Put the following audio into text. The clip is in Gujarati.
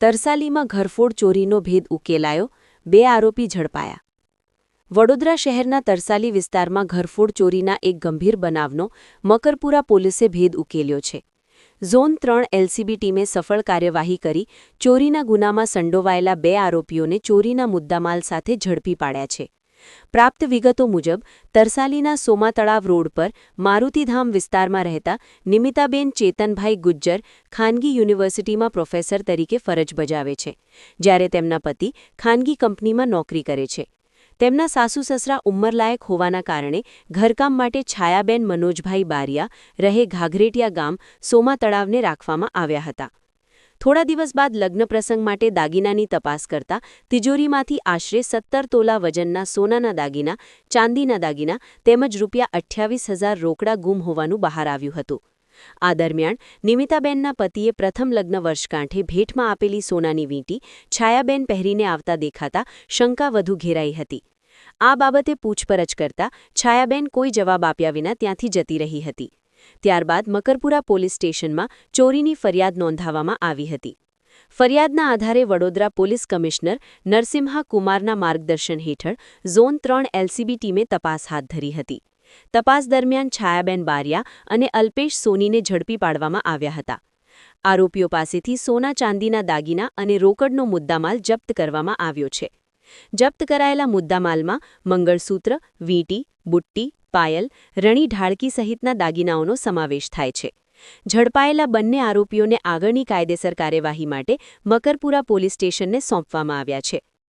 તરસાલીમાં ઘરફોડ ચોરીનો ભેદ ઉકેલાયો, બે આરોપી ઝડપાયા. વડોદરા શહેરના તરસાલી વિસ્તારમાં ઘરફોડ ચોરીના એક ગંભીર બનાવનો મકરપુરા પોલીસે ભેદ ઉકેલ્યો છે. ઝોન ત્રણ એલસીબી ટીમે સફળ કાર્યવાહી કરી, ચોરીના ગુનામાં સંડોવાયેલા બે આરોપીઓને ચોરીના મુદ્દામાલ સાથે ઝડપી પાડ્યા છે. પ્રાપ્ત વિગતો મુજબ, તરસાલીના સોમા તળાવ રોડ પર મારુતિધામ વિસ્તારમાં રહેતા નિમિતાબેન ચેતનભાઈ ગુજ્જર ખાનગી યુનિવર્સિટીમાં પ્રોફેસર તરીકે ફરજ બજાવે છે, જ્યારે તેમના પતિ ખાનગી કંપનીમાં નોકરી કરે છે. તેમના સાસુ સસરા ઉંમરલાયક હોવાના કારણે ઘરકામ માટે છાયાબેન મનોજભાઈ બારિયા રહે ઘાઘરેટિયા ગામ સોમા તળાવને રાખવામાં આવ્યા હતા. થોડા દિવસ બાદ લગ્ન પ્રસંગ માટે દાગીનાની તપાસ કરતા તિજોરીમાંથી આશરે સત્તર તોલા વજનના સોનાના દાગીના, ચાંદીના દાગીના તેમજ રૂપિયા અઠ્યાવીસ હજાર રોકડા ગુમ હોવાનું બહાર આવ્યું હતું. આ દરમિયાન નિમિતાબેનના પતિએ પ્રથમ લગ્ન વર્ષકાંઠે ભેટમાં આપેલી સોનાની વીંટી છાયાબેન પહેરીને આવતા દેખાતા શંકા વધુ ઘેરાઈ હતી. આ બાબતે પૂછપરછ કરતા છાયાબેન કોઈ જવાબ આપ્યા વિના ત્યાંથી જતી રહી હતી. ત્યારબાદ મકરપુરા પોલીસ સ્ટેશનમાં ચોરીની ફરિયાદ નોંધાવવામાં આવી હતી. ફરિયાદના આધારે વડોદરા પોલીસ કમિશનર નરસિમ્હા કુમારના માર્ગદર્શન હેઠળ ઝોન ત્રણ એલસીબી ટીમે તપાસ હાથ ધરી હતી. તપાસ દરમિયાન છાયાબેન બારિયા અને અલ્પેશ સોનીને ઝડપી પાડવામાં આવ્યા હતા. આરોપીઓ પાસેથી સોના ચાંદીના દાગીના અને રોકડનો મુદ્દામાલ જપ્ત કરવામાં આવ્યો છે. જપ્ત કરાયેલા મુદ્દામાલમાં મંગળસૂત્ર, વીંટી, બુટ્ટી પાયલ, રણી ઢાળકી સહિતના દાગીનાઓનો સમાવેશ થાય છે. ઝડપાયેલા બંને આરોપીઓને આગળની કાયદેસર કાર્યવાહી માટે મકરપુરા પોલીસ સ્ટેશનને સોંપવામાં આવ્યા છે.